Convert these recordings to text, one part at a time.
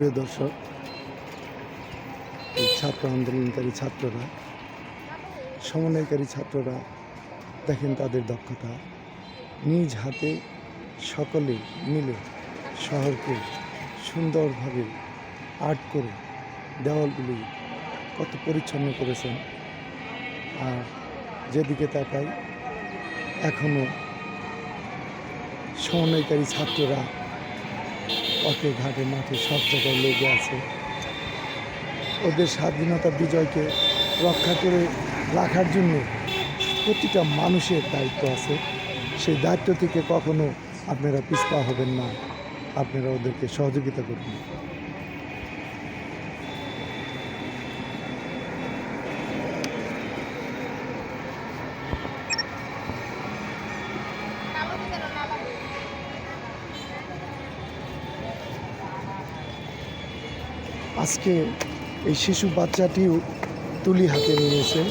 প্রিয় দর্শক ছাত্র আন্দোলনকারী ছাত্ররা, সমন্বয়কারী ছাত্ররা, দেখেন তাদের দক্ষতা। নিজ হাতে সকলে মিলে শহরকে সুন্দরভাবে আর্ট করে দেওয়ালগুলি কত পরিচ্ছন্ন করেছেন। আর যেদিকে তাকাই এখনও সমন্বয়কারী ছাত্ররা পথে, ঘাটে, মাঠে সব জায়গায় লেগে আছে। ওদের স্বাধীনতা বিজয়কে রক্ষা করে রাখার জন্য প্রতিটা মানুষের দায়িত্ব আছে। সেই দায়িত্ব থেকে কখনো আপনারা পিছপা হবেন না। আপনারা ওদেরকে সহযোগিতা করবেন। আজকে এই শিশু বাচ্চাটিও তুলি হাতে নিয়েছে।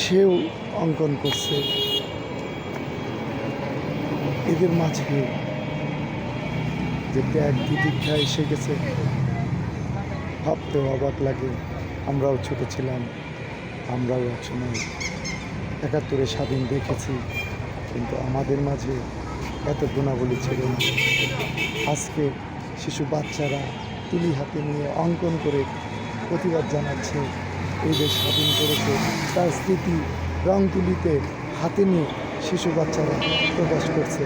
সেও অঙ্কন করছে। এদের মাঝে যে ত্যাগ তিতিক্ষা এসে গেছে, ভাবতেও অবাক লাগে। আমরাও ছোট ছিলাম, আমরাও একসময় একাত্তরে স্বাধীন দেখেছি, কিন্তু আমাদের মাঝে এত গুণাবলী ছিল না। আজকে শিশু বাচ্চারা তুলি হাতে নিয়ে অঙ্কন করে প্রতিবাদ জানাচ্ছে। এই দেশ স্বাধীন করেছে, তার স্মৃতি রং তুলিতে হাতে নিয়ে শিশু বাচ্চারা প্রকাশ করছে।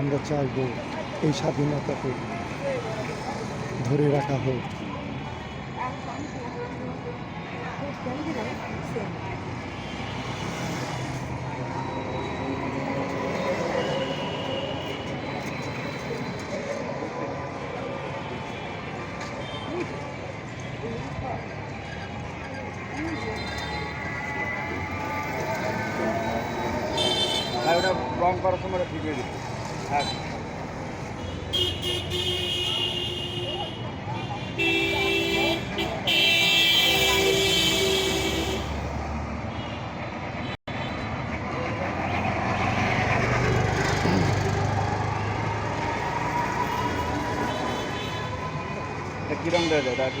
আমরা চাইব এই স্বাধীনতাকে ধরে রাখা হোক। ওটা রং করার সময় ঠিক হয়ে দিচ্ছে। হ্যাঁ। এটা কী রং দেওয়া যায় দাদু